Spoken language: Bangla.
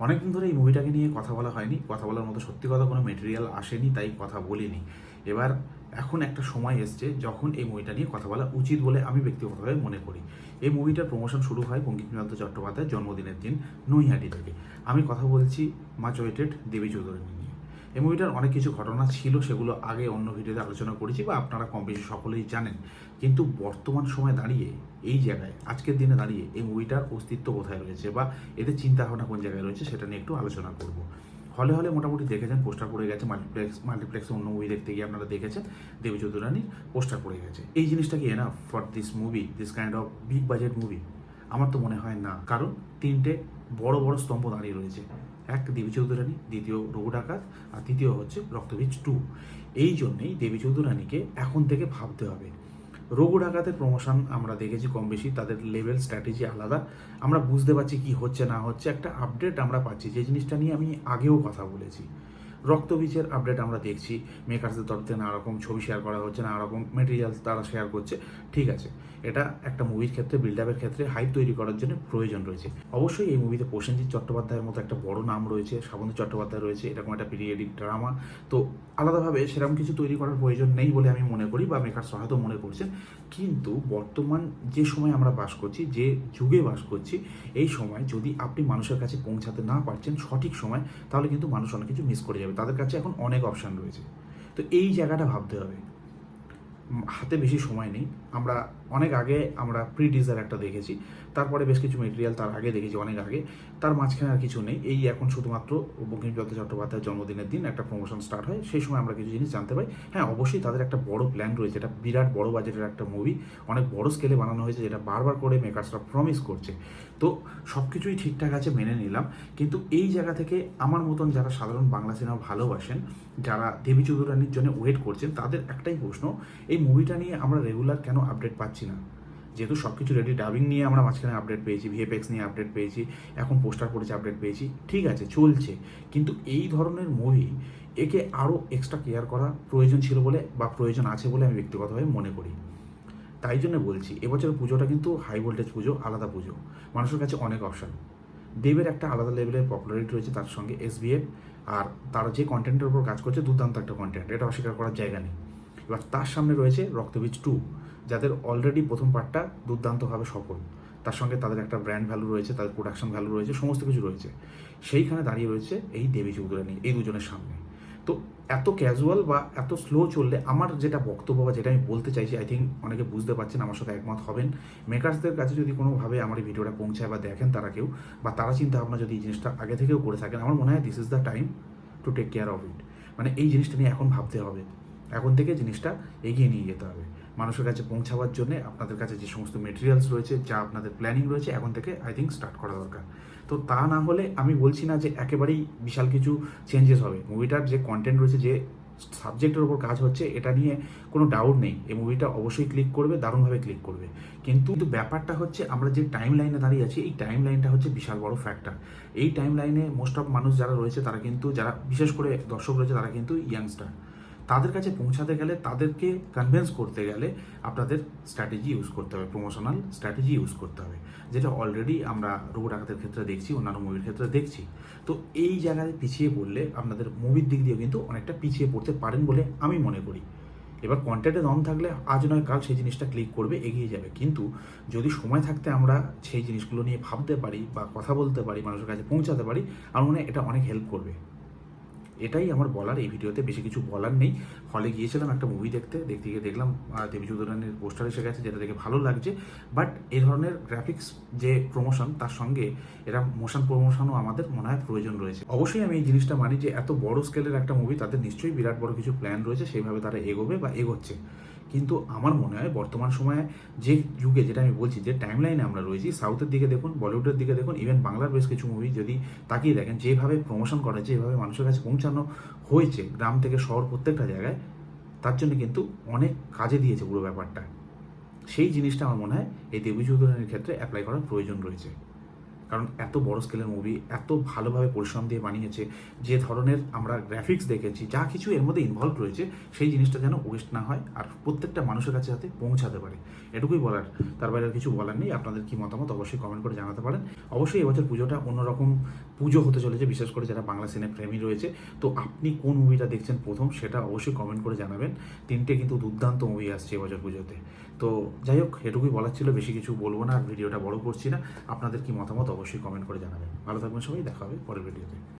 অনেকদিন ধরে এই মুভিটাকে নিয়ে কথা বলা হয়নি। কথা বলার মতো সত্যি কথা কোনো মেটেরিয়াল আসেনি, তাই কথা বলিনি। এবার এখন একটা সময় এসছে যখন এই মুভিটা নিয়ে কথা বলা উচিত বলে আমি ব্যক্তিগতভাবে মনে করি। এই মুভিটার প্রমোশন শুরু হয় বঙ্কিমচন্দ্র চট্টোপাধ্যায়ের জন্মদিনের দিন নৈহাটি থেকে। আমি কথা বলছি মাচ ওয়েটেড দেবী চৌধুরী নিয়ে। এই মুভিটার অনেক কিছু ঘটনা ছিল, সেগুলো আগে অন্য ভিডিওতে আলোচনা করেছি বা আপনারা কম বেশি সকলেই জানেন। কিন্তু বর্তমান সময়ে দাঁড়িয়ে, এই জায়গায়, আজকের দিনে দাঁড়িয়ে এই মুভিটার অস্তিত্ব কোথায় রয়েছে বা এদের চিন্তাভাবনা কোন জায়গায় রয়েছে সেটা নিয়ে একটু আলোচনা করব। হলে হলে মোটামুটি দেখেছেন পোস্টার পড়ে গেছে মাল্টিপ্লেক্স মাল্টিপ্লেক্সে অন্য মুভি দেখতে গিয়ে আপনারা দেখেছেন, দেবী চৌধুরানীর পোস্টার পড়ে গেছে। এই জিনিসটা কি enough for this movie this kind of big budget movie আমার তো মনে হয় না। কারণ তিনটে বড় বড় স্তম্ভ দাঁড়িয়ে রয়েছে। এক দেবী চৌধুরানী, দ্বিতীয় রঘু ডাকাত, আর তৃতীয় হচ্ছে রক্তবীজ টু। এই জন্যেই দেবী চৌধুরানীকে এখন থেকে ভাবতে হবে। রঘু ডাকাতের প্রমোশন আমরা দেখেছি কম বেশি, তাদের লেভেল স্ট্র্যাটেজি আলাদা। আমরা বুঝতে পারছি কি হচ্ছে না হচ্ছে, একটা আপডেট আমরা পাচ্ছি। যে জিনিসটা নিয়ে আমি আগেও কথা বলেছি। রক্তবীজের আপডেট আমরা দেখছি। মেকার্সদের তরফ থেকে নানা রকম ছবি শেয়ার করা হচ্ছে নানা রকম মেটেরিয়ালস তারা শেয়ার করছে। ঠিক আছে, এটা একটা মুভির ক্ষেত্রে বিল্ড আপের ক্ষেত্রে হাইপ তৈরি করার জন্য প্রয়োজন রয়েছে। অবশ্যই এই মুভিতে প্রসেনজিৎ চট্টোপাধ্যায়ের মতো একটা বড় নাম রয়েছে শ্রাবন্তী চট্টোপাধ্যায় রয়েছে, এরকম একটা পিরিয়ডিক ড্রামা তো আলাদাভাবে সেরকম কিছু তৈরি করার প্রয়োজন নেই বলে আমি মনে করি বা মেকার্স হয়তো মনে করছেন। কিন্তু বর্তমান যে সময় আমরা বাস করছি, যে যুগে বাস করছি, এই সময় যদি আপনি মানুষের কাছে পৌঁছাতে না পারছেন সঠিক সময়, তাহলে কিন্তু মানুষ অনেক কিছু মিস করে যাবে। তাদের কাছে এখন অনেক অপশান রয়েছে। তো এই জায়গাটা ভাবতে হবে। হাতে বেশি সময় নেই। আমরা অনেক আগে আমরা প্রি টিজার একটা দেখেছি। তারপরে বেশ কিছু মেটেরিয়াল তার আগে দেখেছি অনেক আগে। তার মাঝখানে আর কিছু নেই। এই এখন শুধুমাত্র বঙ্কিমচন্দ্র চট্টোপাধ্যায়ের জন্মদিনের দিন একটা প্রমোশন স্টার্ট হয়। সেই সময় আমরা কিছু জিনিস জানতে পাই। হ্যাঁ অবশ্যই তাদের একটা বড় প্ল্যান রয়েছে। এটা বিরাট বড় বাজেটের একটা মুভি অনেক বড় স্কেলে বানানো হয়েছে, যেটা বারবার করে মেকার্সরা প্রমিস করছে। তো সব কিছুই ঠিকঠাক আছে মেনে নিলাম। কিন্তু এই জায়গা থেকে আমার মতন যারা সাধারণ বাংলা সিনেমা ভালোবাসেন, যারা দেবী চৌধুরানীর জন্য ওয়েট করছেন, তাদের একটাই প্রশ্ন এই মুভিটা নিয়ে আমরা রেগুলার কেন আপডেট পাচ্ছি না? যেহেতু সব কিছু রেডি ডাবিং নিয়ে আমরা মাঝখানে আপডেট পেয়েছি ভিএফএক্স নিয়ে আপডেট পেয়েছি, এখন পোস্টার পড়েছে আপডেট পেয়েছি, ঠিক আছে, চলছে। কিন্তু এই ধরনের মুভি একে আরও এক্সট্রা কেয়ার করা প্রয়োজন ছিল বলে বা প্রয়োজন আছে বলে আমি ব্যক্তিগতভাবে মনে করি। তাই জন্য বলছি, এবছর পুজোটা কিন্তু হাই ভোল্টেজ পুজো, আলাদা পুজো। মানুষের কাছে অনেক অপশান দেবের একটা আলাদা লেভেলের পপুলারিটি রয়েছে তার সঙ্গে এসবিএফ আর তারা যে কন্টেন্টের উপর কাজ করছে, দুর্দান্ত একটা কন্টেন্ট এটা অস্বীকার করার জায়গা নেই। এবার তার সামনে রয়েছে রক্তবীজ টু যাদের অলরেডি প্রথম পার্টটা দুর্দান্তভাবে সফল। তার সঙ্গে তাদের একটা ব্র্যান্ড ভ্যালু রয়েছে, তাদের প্রোডাকশন ভ্যালু রয়েছে, সমস্ত কিছু রয়েছে। সেইখানে দাঁড়িয়ে রয়েছে এই দেবী চৌধুরানী এই দুজনের সামনে। তো এত ক্যাজুয়াল বা এত স্লো চললে আমার যেটা বক্তব্য বা যেটা আমি বলতে চাইছি আই থিঙ্ক অনেকে বুঝতে পারছেন, আমার সাথে একমত হবেন। মেকার্সদের কাছে যদি কোনোভাবে আমার এই ভিডিওটা পৌঁছায় বা দেখেন তারা কেউ, বা তারা চিন্তা ভাবনা যদি এই জিনিসটা আগে থেকেও করে থাকেন, আমার মনে হয় this is the time to take care of it মানে এই জিনিসটা নিয়ে এখন ভাবতে হবে। এখন থেকে জিনিসটা এগিয়ে নিয়ে যেতে হবে। মানুষের কাছে পৌঁছাবার জন্য আপনাদের কাছে যে সমস্ত মেটেরিয়ালস রয়েছে, যা আপনাদের প্ল্যানিং রয়েছে, এখন থেকে আই থিঙ্ক স্টার্ট করা দরকার। তো তা না হলে আমি বলছি না যে একেবারেই বিশাল কিছু চেঞ্জেস হবে। মুভিটার যে কন্টেন্ট রয়েছে, যে সাবজেক্টের ওপর কাজ হচ্ছে, এটা নিয়ে কোনো ডাউট নেই। এই মুভিটা অবশ্যই ক্লিক করবে, দারুণভাবে ক্লিক করবে। কিন্তু ব্যাপারটা হচ্ছে, আমরা যে টাইম লাইনে দাঁড়িয়ে আছি, এই টাইম লাইনটা হচ্ছে বিশাল বড় ফ্যাক্টর এই টাইম লাইনে মোস্ট অফ মানুষ যারা রয়েছে, তারা কিন্তু, যারা বিশেষ করে দর্শক রয়েছে, তারা কিন্তু ইয়াংস্টার তাদের কাছে পৌঁছাতে গেলে তাদেরকে কনভিন্স করতে গেলে আপনাদের স্ট্র্যাটেজি ইউজ করতে হবে প্রমোশনাল স্ট্র্যাটেজি ইউজ করতে হবে। যেটা অলরেডি আমরা রোবো ডাকাতের ক্ষেত্রে দেখছি, অন্যান্য মুভির ক্ষেত্রে দেখছি। তো এই জায়গায় পিছিয়ে পড়লে আপনাদের মুভির দিক দিয়েও কিন্তু অনেকটা পিছিয়ে পড়তে পারেন বলে আমি মনে করি। এবার কন্টেন্টে দম থাকলে আজ নয় কাল সেই জিনিসটা ক্লিক করবে, এগিয়ে যাবে। কিন্তু যদি সময় থাকতে আমরা সেই জিনিসগুলো নিয়ে ভাবতে পারি বা কথা বলতে পারি, মানুষের কাছে পৌঁছাতে পারি, আমার মনে হয় এটা অনেক হেল্প করবে। এটাই আমার বলার এই ভিডিওতে বেশি কিছু বলার নেই। হলে গিয়েছিলাম একটা মুভি দেখতে দেখতে গিয়ে দেখলাম আহ, দেবী চৌধুরানীর পোস্টার এসে গেছে যেটা দেখে ভালো লাগছে। বাট এ ধরনের গ্রাফিক্স যে প্রমোশন তার সঙ্গে এরা মোশন প্রমোশনও আমাদের মনে হয় প্রয়োজন রয়েছে। অবশ্যই আমি এই জিনিসটা মানি যে এত বড় স্কেলের একটা মুভি তাদের নিশ্চয়ই বিরাট বড় কিছু প্ল্যান রয়েছে সেইভাবে তারা এগোবে বা এগোচ্ছে। কিন্তু আমার মনে হয় বর্তমান সময়ে যে যুগে, যেটা আমি বলছি, যে টাইম লাইনে আমরা রয়েছি সাউথের দিকে দেখুন বলিউডের দিকে দেখুন ইভেন বাংলার বেশ কিছু মুভি যদি তাকিয়ে দেখেন, যেভাবে প্রমোশন করা যেভাবে মানুষের কাছে পৌঁছানো হয়েছে, গ্রাম থেকে শহর প্রত্যেকটা জায়গায়, তার জন্য কিন্তু অনেক কাজে দিয়েছে পুরো ব্যাপারটা। সেই জিনিসটা আমার মনে হয় এই দেবী চৌধুরানীর ক্ষেত্রে অ্যাপ্লাই করার প্রয়োজন রয়েছে। কারণ এত বড় স্কেলের মুভি এত ভালোভাবে পরিশ্রম দিয়ে বানিয়েছে, যে ধরনের আমরা গ্রাফিক্স দেখেছি, যা কিছু এর মধ্যে ইনভলভ রয়েছে, সেই জিনিসটা যেন ওয়েস্ট না হয় আর প্রত্যেকটা মানুষের কাছে যাতে পৌঁছাতে পারে। এটুকুই বলার। তার বাইরে কিছু বলার নেই। আপনাদের কি মতামত অবশ্যই কমেন্ট করে জানাতে পারেন। অবশ্যই এবছর পুজোটা অন্যরকম পুজো হতে চলেছে, বিশেষ করে যারা বাংলা সিনে প্রেমী রয়েছে। তো আপনি কোন মুভিটা দেখছেন প্রথম, সেটা অবশ্যই কমেন্ট করে জানাবেন। তিনটে কিন্তু দুর্দান্ত মুভি আসছে এবছর পুজোতে। তো যাই হোক, এটুকুই বলার ছিল। বেশি কিছু বলব না আর ভিডিওটা বড় করছি না। আপনাদের কি মতামত? অবশ্যই কমেন্ট করে জানাবেন। ভালো থাকবেন সবাই দেখা হবে পরের ভিডিওতে